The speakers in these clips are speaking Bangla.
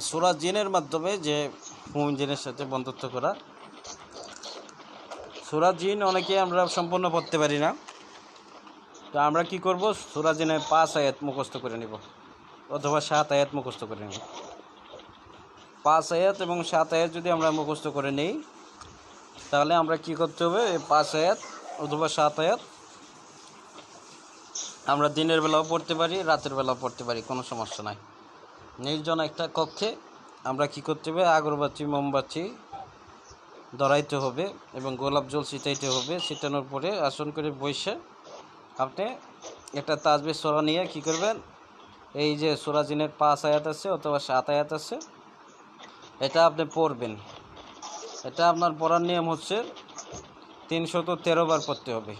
সুরা জিনের মাধ্যমে যে মুমিন জিনের সাথে বন্ধুত্ব করা। সুরা জিন অনেকে আমরা সম্পূর্ণ পড়তে পারি না। তো আমরা কি করব? সুরা জিনের পাঁচ আয়াত মুখস্থ করে নিব। অথবা সাত আয়াত মুখস্থ করে নেব। পাঁচ আয়াত এবং সাত আয়াত যদি আমরা মুখস্থ করে নিই, তাহলে আমরা কি করতে হবে? পাঁচ আয়াত অথবা সাত আয়াত আমরা দিনের বেলাও পড়তে পারি, রাতের বেলাও পড়তে পারি, কোনো সমস্যা নাই। নির্জন একটা কক্ষে আমরা কি করতে হবে? আগরবাতি, মোমবাতি ধরাইতে হবে এবং গোলাপ জল ছিটাইতে হবে। ছিটানোর পরে আসন করে বসে আপনি একটা তাজবে সোরা নিয়ে কি করবেন? এই যে সোরাজিনের পাঁচ আয়াত আছে অথবা সাত আয়াত আছে, এটা আপনি পড়বেন। এটা আপনার পড়ার নিয়ম হচ্ছে তিনশত তেরো বার পড়তে হবে।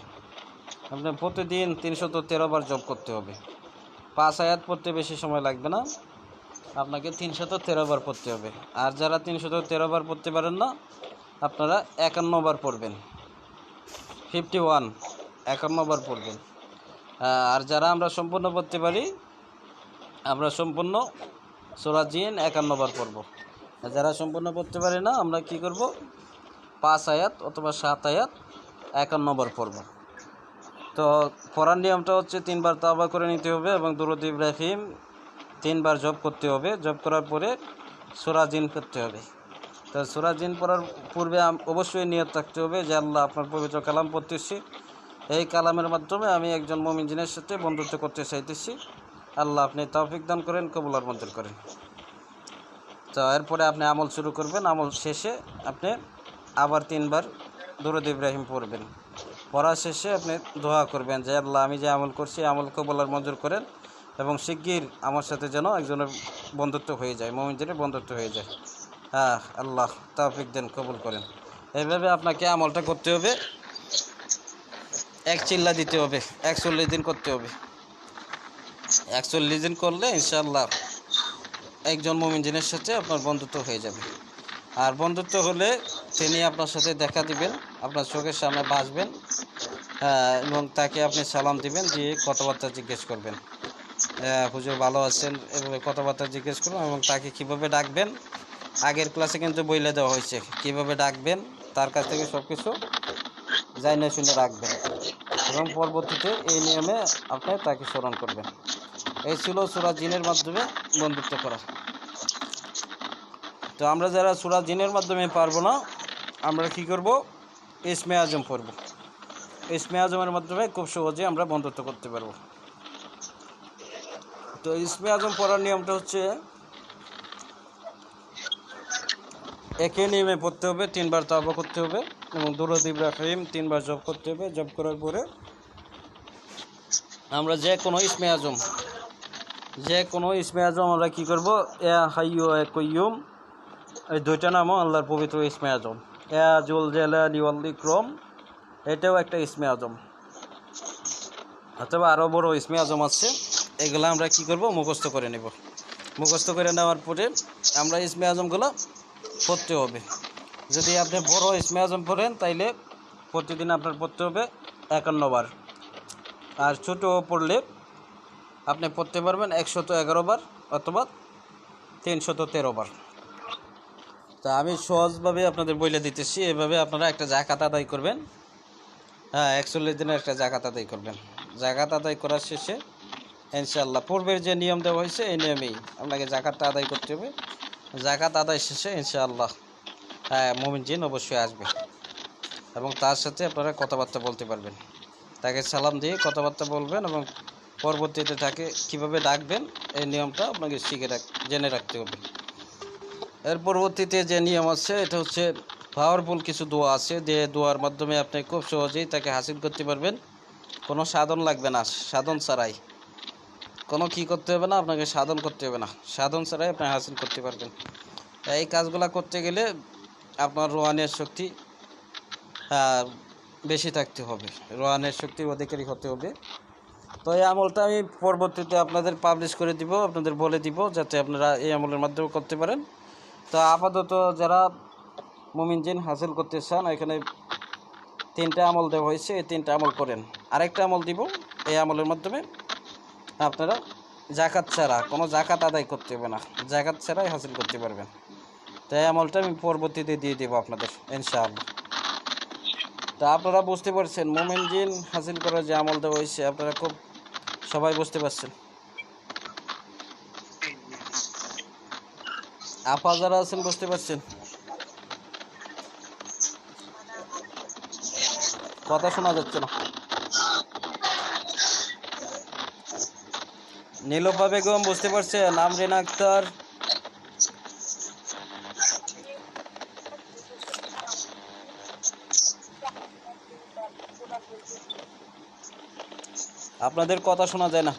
আপনি প্রতিদিন তিনশত তেরো বার জব করতে হবে। পাঁচ আয়াত পড়তে বেশি সময় লাগবে না। আপনাকে তিনশত তেরো বার পড়তে হবে। আর যারা তিনশত তেরো বার পড়তে পারেন না, আপনারা একান্ন বার পড়বেন। ফিফটি ওয়ান একান্ন বার পড়বেন। আর যারা আমরা সম্পূর্ণ পড়তে পারি, আমরা সম্পূর্ণ সোরাজিন একান্ন বার পড়ব। আর যারা সম্পূর্ণ পড়তে পারি না, আমরা কি করব? পাঁচ আয়াত অথবা সাত আয়াত একান্ন বার পড়ব। তো পড়ার নিয়মটা হচ্ছে তিনবার তাওবা করে নিতে হবে এবং দুরুদ ইব্রাহিম তিনবার জব করতে হবে। জব করার পরে সুরাজিন করতে হবে। তো সুরাজিন পড়ার পূর্বে অবশ্যই নিয়ত রাখতে হবে যে আল্লাহ আপনার পবিত্র কালাম পড়তেছি। এই কালামের মাধ্যমে আমি একজন মমিনজিনের সাথে বন্ধুত্ব করতে চাইতেছি। আল্লাহ আপনি তৌফিক দান করেন কবুলার মঞ্জুর করেন। তো এরপরে আপনি আমল শুরু করবেন। আমল শেষে আপনি আবার তিনবার দুরুদ ইব্রাহিম পড়বেন। পড়া শেষে আপনি দোয়া করবেন যে, আল্লাহ, আমি যে আমল করছি, আমল কবুলার মঞ্জুর করেন। এবং শিগগির আমার সাথে যেন একজনের বন্ধুত্ব হয়ে যায় মমিনজিনের বন্ধুত্ব হয়ে যায়। হ্যাঁ আল্লাহ তাফিক দেন, কবুল করেন। এইভাবে আপনাকে আমলটা করতে হবে। এক চিল্লা দিতে হবে, একচল্লিশ দিন করতে হবে। একচল্লিশ দিন করলে ইনশাল্লাহ একজন মমিনজিনের সাথে আপনার বন্ধুত্ব হয়ে যাবে। আর বন্ধুত্ব হলে তিনি আপনার সাথে দেখা দিবেন, আপনার চোখের সামনে বাঁচবেন এবং তাকে আপনি সালাম দিবেন, দিয়ে কথাবার্তা জিজ্ঞেস করবেন। হুজুর ভালো আছেন, এভাবে কথাবার্তা জিজ্ঞেস করুন এবং তাকে কীভাবে ডাকবেন? আগের ক্লাসে কিন্তু বইলে দেওয়া হয়েছে, কীভাবে ডাকবেন, তার কাছ থেকে সব কিছু না শুনে রাখবেন। এবং পরবর্তীতে এই নিয়মে আপনি তাকে স্মরণ করবেন। এই ছিল সুরা জিনের মাধ্যমে বন্ধুত্ব করা। তো আমরা যারা সুরা জিনের মাধ্যমে পারব না, আমরা কি করব? ইসমে আজম পড়ব। ইসমে আজমের মাধ্যমে খুব সহজে আমরা বন্ধুত্ব করতে পারব। তো ইসমে আজম পড়ার নিয়মটা হচ্ছে, একে নিয়মে পড়তে হবে, তিনবার তাবা করতে হবে, এবং দুরদ ইব্রাহিম তিনবার জব করতে হবে, জব করার পরে আমরা যে কোনো ইসমে আজম, যে কোনো ইসমে আজম আমরা কী করব? এ হাইয়ু, এ কয়ুম এই দুইটা নামও আল্লাহর পবিত্র ইসমে আজম। এ, জুল, জেলা ওয়াল ইকরম এটাও একটা ইসমে আজম। অথবা আরও বড় ইসমে আজম আছে। এগুলো আমরা কি করব? মুখস্থ করে নেব। মুখস্থ করে নেওয়ার পরে আমরা ইসমে আজমগুলো পড়তে হবে। যদি আপনি বড় ইসমে আজম পড়েন, তাইলে প্রতিদিন আপনার পড়তে হবে একান্ন বার। আর ছোটো পড়লে আপনি পড়তে পারবেন একশত এগারো বার অথবা তিনশত তেরো বার। তা আমি সহজভাবে আপনাদের বলে দিতেছি। এভাবে আপনারা একটা জাকাত আদায় করবেন। হ্যাঁ একচল্লিশ দিনের একটা জাকাত আদায় করবেন। জাকাত আদায় করার শেষে ইনশাল্লাহ পূর্বের যে নিয়ম দেওয়া হয়েছে, এই নিয়মেই আপনাকে জাকাতটা আদায় করতে হবে। জাকাত আদায় শেষে ইনশাআল্লাহ হ্যাঁ মোমিন জিন অবশ্যই আসবে। এবং তার সাথে আপনারা কথাবার্তা বলতে পারবেন। তাকে সালাম দিয়ে কথাবার্তা বলবেন এবং পরবর্তীতে তাকে কীভাবে ডাকবেন, এই নিয়মটা আপনাকে শিখে রাখ, জেনে রাখতে হবে। এর পরবর্তীতে যে নিয়ম আছে, এটা হচ্ছে পাওয়ারফুল কিছু দোয়া আছে। যে দোয়ার মাধ্যমে আপনি খুব সহজেই তাকে হাসিল করতে পারবেন। কোনো সাধন লাগবে না, সাধন ছাড়াই। কোনো কি করতে হবে না, আপনাকে সাধন করতে হবে না। সাধন ছাড়াই আপনি হাসিল করতে পারবেন। এই কাজগুলা করতে গেলে আপনার রোহানের শক্তি বেশি থাকতে হবে। রোহানের শক্তির অধিকারী হতে হবে। তো এই আমলটা আমি পরবর্তীতে আপনাদের পাবলিশ করে দিব, আপনাদের বলে দিব, যাতে আপনারা এই আমলের মাধ্যমে করতে পারেন। তো আপাতত যারা মুমিন জিন হাসিল করতে চান, এখানে তিনটা আমল দেওয়া হয়েছে, এই তিনটা আমল করেন। আরেকটা আমল দিব, এই আমলের মাধ্যমে। আপনারা জাকাত ছাড়া, কোনো জাকাত আদায় করতে হবে না। জাকাত ছাড়াই হাসিল করতে পারবেন। তাই আমলটা আমি পরবর্তীতে দিয়ে দেবো আপনাদের, ইনশাআল্লাহ। তা আপনারা বুঝতে পারছেন, মোমেন জিন হাসিল করার যে আমল দেওয়া হয়েছে, আপনারা খুব, সবাই বুঝতে পারছেন। আপা যারা আছেন, বুঝতে পারছেন? কথা শোনা যাচ্ছে না। নীলোপা বেগম বুঝতে পারছেন রেনা আক্তার। আপনাদের কথা শোনা যায় না।